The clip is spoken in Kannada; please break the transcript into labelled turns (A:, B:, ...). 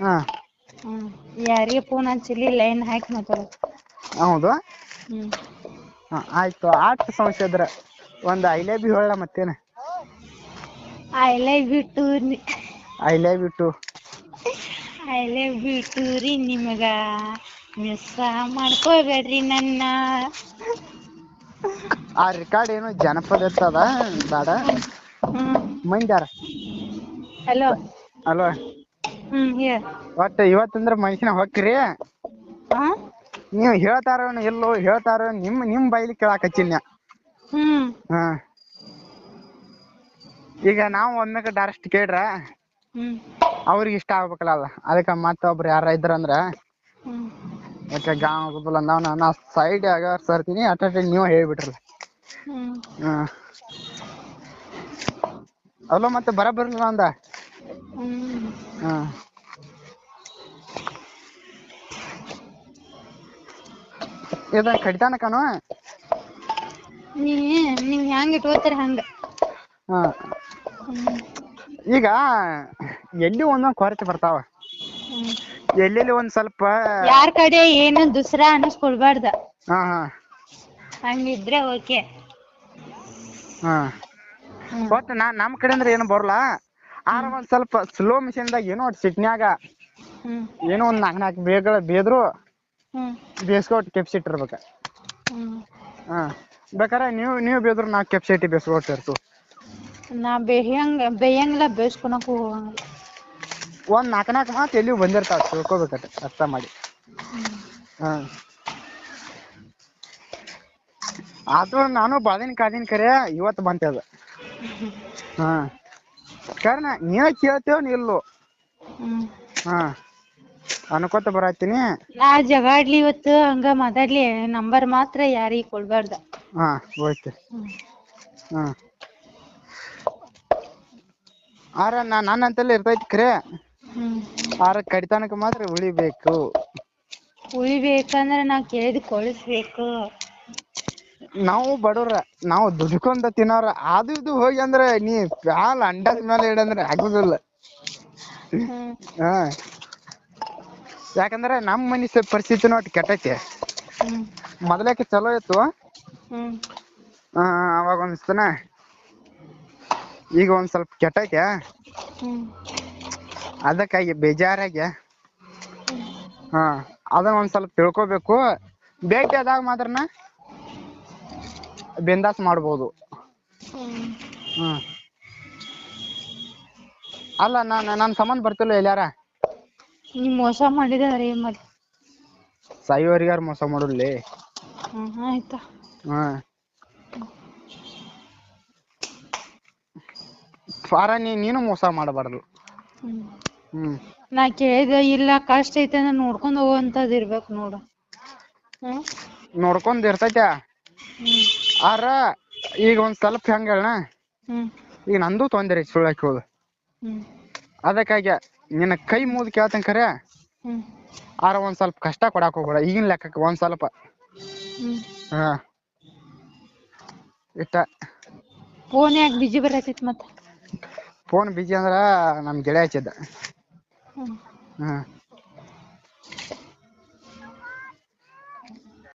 A: ಹಾ.
B: ಹ್ಮ್. ಯಾರಿಗೆ ಫೋನ್ ಹಚ್ಚಿಲಿ ಲೈನ್ ಹಾಕಿ ಮಾತಾಡ
A: ಹೌದು?
B: ಹ್ಮ್.
A: ಹಾ ಆಯ್ತು. ಆಟ ಸಂಸದ್ರ ಒಂದ್ ಐ ಲವ್ ಯು ಹೇಳ ಮತ್ತೇನ?
B: I love you too
A: I love you too
B: I love you too ರೀ ನಿಮಗ. ಮಿಸ್ ಮಾಡ್ಕೋಬೇಡ್ರಿ ನನ್ನ.
A: ಆ ರೆಕಾರ್ಡ್ ಏನು ಜನಪದ ಇರ್ತದ ಬೇಡ.
B: ಹ್ಮ್.
A: ಮಂದ್ಯಾರ
B: ಹಲೋ
A: ಅಲ್ವಾ
B: ಹ್ಮ್
A: ಒಟ್ಟ ಇವತ್ತಂದ್ರ ಮನುಷ್ಯನ ಹೊಕ್ಕ್ರಿ?
B: ಹಾ
A: ನೀವು ಹೇಳ್ತಾರ ಎಲ್ಲೋ ಹೇಳ್ತಾರ ನಿಮ್ ನಿಮ್ ಬೈಲಿ ಕೇಳಾಕ
B: ಹ್ಮ್.
A: ಹಾ. ಈಗ ನಾವು ಒಮ್ಮೆಗೆ ಡೈರೆಕ್ಟ್ ಕೇಳ್ರ?
B: ಹ್ಮ್.
A: ಅವ್ರಿಗೆ ಇಷ್ಟ ಆಗ್ಬೇಕಲ್ಲ ಅದಕ್ಕ ಅದಕ್ಕೆ ಮತ್ತೊಬ್ರು ಯಾರ ಇದ್ರಂದ್ರ
B: ಹ್ಮ್.
A: ಯಾಕೆ ಗಾಂವ್ ಆಗುದಿಲ್ಲ ನಾವು ನಾ ಸೈಡ್ ಆಗ ಸರ್ತೀನಿ ಅಟ ನೀವು ಹೇಳ್ಬಿಟ್ರಲ್ಲ.
B: ಹ್ಮ್.
A: ಹಾ. ಅಲ್ಲ ಮತ್ತೆ ಬರಬರ್ಲಿಲ್ಲ ಅಂದ? ಹಾ. ಇದ ಕಡಿತಾನ ಕಣೋ?
B: ನೀ ನೀವ್ ಹೆಂಗ್ ಇಟ್ಕೋತೀರ ಹಂಗ?
A: ಹಾ. ಈಗ ಎಲ್ಲಿ ಒಂದೊಂದ್ ಕೊರತೆ ಬರ್ತಾವ? ಎಲ್ಲೆಲ್ಲಿ ಒಂದ್ ಸ್ವಲ್ಪ
B: ಯಾರ್ ಕಡೆ ಏನು ದುಸ್ರಾ ಅನ್ನಿಸ್ಕೊಳ್ಬಾರ್ದ
A: ಹಾ ಹಾ.
B: ಹಂಗಿದ್ರೆ ಓಕೆ.
A: ಹಾ. ಒಟ್ ನಾ ನಮ್ ಕಡೆ ಅಂದ್ರೆ ಏನು ಬರಲ್ಲ. ಆರ ಒಂದ್ ಸ್ವಲ್ಪ ಸ್ಲೋ ಮಿಷಿನ್ದಾಗ ಏನೋ ಸಿಟ್ನ್ಯಾಗ
B: ಹ್ಮ್
A: ಏನೋ ಒಂದ್ ನಾಕ್ ನಾಕ್ ಬೇಗಳ ಬೇದ್ರು
B: ಬೇಸ್ಕೋಟ್
A: ಬೇಸ್ಕೊಟ್ ಕೆಪ್ಸಿ ಇಟ್ಟಿರ್ಬೇಕ.
B: ಹ್ಮ್
A: ಹಾ ಬೇಕಾರೆ ನೀವು ನೀವು ಬೇದ್ರು ನಾ ಕೆಪ್ಸಿ ಇಟ್ಟಿ ಬೇಸ್ಕೊಟ್ಟಿರ್ತು
B: ನಾ ಬೇಯಂಗ ಬೇಯ್ಯಂಗಿಲ್ಲ ಬೇಯ್ಸ್ಕೊಳಕು ಹೋಗಂಗಿಲ್ಲ.
A: ಒಂದ್ ನಾಕ್ ನಾಕ್ ಮಾತ್ ಎಲ್ಲಿಯೂ ಬಂದಿರ್ತಾವ ತಿಳ್ಕೊಬೇಕಟ ಅರ್ಥ ಮಾಡಿ. ಹಾ. ಆದ್ರೂ ನಾನು ಬಾಳಿನ ಕಾದಿನ ಕರೆ ಇವತ್ತು ಬಂತೆ ಅದು ಹಾ. ಕಾರಣ ನೀನ ಕೇಳ್ತೇವ್ ಇಲ್ಲೋ.
B: ಹ್ಮ್.
A: ಹಾ ಅನ್ಕೋತ ಬರಾತೀನಿ.
B: ನಾ ಜಗಾಡ್ಲಿ ಇವತ್ತು ಹಂಗ ಮಾತಾಡ್ಲಿ ನಂಬರ್ ಮಾತ್ರ ಯಾರಿಗ್ ಕೊಡ್ಬಾರ್ದ.
A: ಹಾ ಓಕೆ. ಹಾ. ಆರ ನಾ ನನ್ನ ಅಂತಲ್ಲಿ ಇರ್ತೈತಿ ಖರೆ.
B: ಹ್ಮ್.
A: ಆರ ಕಡಿತನಕ ಮಾತ್ರ ಉಳಿಬೇಕು.
B: ಉಳಿಬೇಕಂದ್ರ ನಾ ಕೇಳಿದ್ ಕೊಡಿಸ್ಬೇಕು
A: ನಾವು ಬಡವ್ರ ನಾವು ದುಡ್ಕೊಂಡ ತಿನ್ನೋರ ಅದು ಇದು ಹೋಗಿ ಅಂದ್ರೆ ನೀ ಪ್ಯಾಲ ಅಂಡದ ಮೇಲೆ ಇಡಂದ್ರೆ ಆಗುದಿಲ್ಲ. ಹಾ. ಯಾಕಂದ್ರೆ ನಮ್ ಮನಿ ಪರಿಸ್ಥಿತಿ ಪರಿಸ್ಥಿತಿನೂ ಅಟ್ ಕೆಟ್ಟೈತಿ ಮೊದಲಕ್ಕೆ ಚಲೋ ಇತ್ತು. ಹಾ ಅವಾಗ ಒಂದಿಸ್ತೀನ ಈಗ ಒಂದ್ ಸ್ವಲ್ಪ ಕೆಟ್ಟೈತೆ. ಅದಕ್ಕಾಗಿ ಬೇಜಾರಾಗಿ ಹಾ ಅದನ್ನ ಒಂದ್ ಸ್ವಲ್ಪ ತಿಳ್ಕೊಬೇಕು. ಭೇಟಿ ಆದಾಗ ಮಾತ್ರನ ಬಿಂದಾಸ್ ಮಾಡ್ಬೋದು.
B: ಹ್ಮ್.
A: ಅಲ್ಲ ನಾನ್ ನನ್ ಸಂಬಂಧ ಬರ್ತಿಲ್ಲ ಎಲ್ಲಾರ
B: ನೀ ಮೋಸ ಮಾಡಿದರೆ ಏನ್
A: ಸಾಯಿವರಿಗಾರ ಮೋಸ ಮಾಡುದ್ಲೇ
B: ಹ್ಮ್ ಆಯ್ತಾ.
A: ಹಾ. ಪಾರ ನೀ ನೀನು ಮೋಸ ಮಾಡಬಾರದು.
B: ಹ್ಮ್.
A: ಹ್ಮ್.
B: ನಾ ಕೇಳಿದ ಇಲ್ಲ ಕಷ್ಟ ಐತೆ ಅಂದ್ರ ನೋಡ್ಕೊಂಡ್ ಹೋಗಂತದ್ ಇರ್ಬೇಕ್ ನೋಡು. ಹ್ಮ್.
A: ನೋಡ್ಕೊಂಡ್ ಇರ್ತೈತೆ
B: ಹ್ಮ್.
A: ಆರ ಈಗ ಒಂದ್ ಸ್ವಲ್ಪ ಹೆಂಗ
B: ಹೇಳಣ
A: ಈಗ ನಂದು ತೊಂದರೆ ಐತಿ ಹೋದ್
B: ಹ್ಮ್.
A: ಅದಕ್ಕಾಗಿ ನಿನ್ನ ಕೈ ಮೂದು ಕೇಳ್ತನ್ ಖರೆ? ಆರ ಒಂದ್ ಸ್ವಲ್ಪ ಕಷ್ಟ ಕೊಡಾಕ್ ಹೋಗ್ಬೇಡ ಈಗಿನ ಲೆಕ್ಕಕ್ಕೆ ಒಂದ್ ಸ್ವಲ್ಪ. ಹಾ. ಇಟ್ಟ.
B: ಫೋನ್ ಯಾಕೆ ಬಿಜಿ ಬರತೈತಿ ಮತ್ತ?
A: ಫೋನ್ ಬಿಜಿ ಅಂದ್ರ ನಮ್ ಗೆಳೆಯ ಹಚ್ಚಿದ್ದ. ಹ್ಮ್.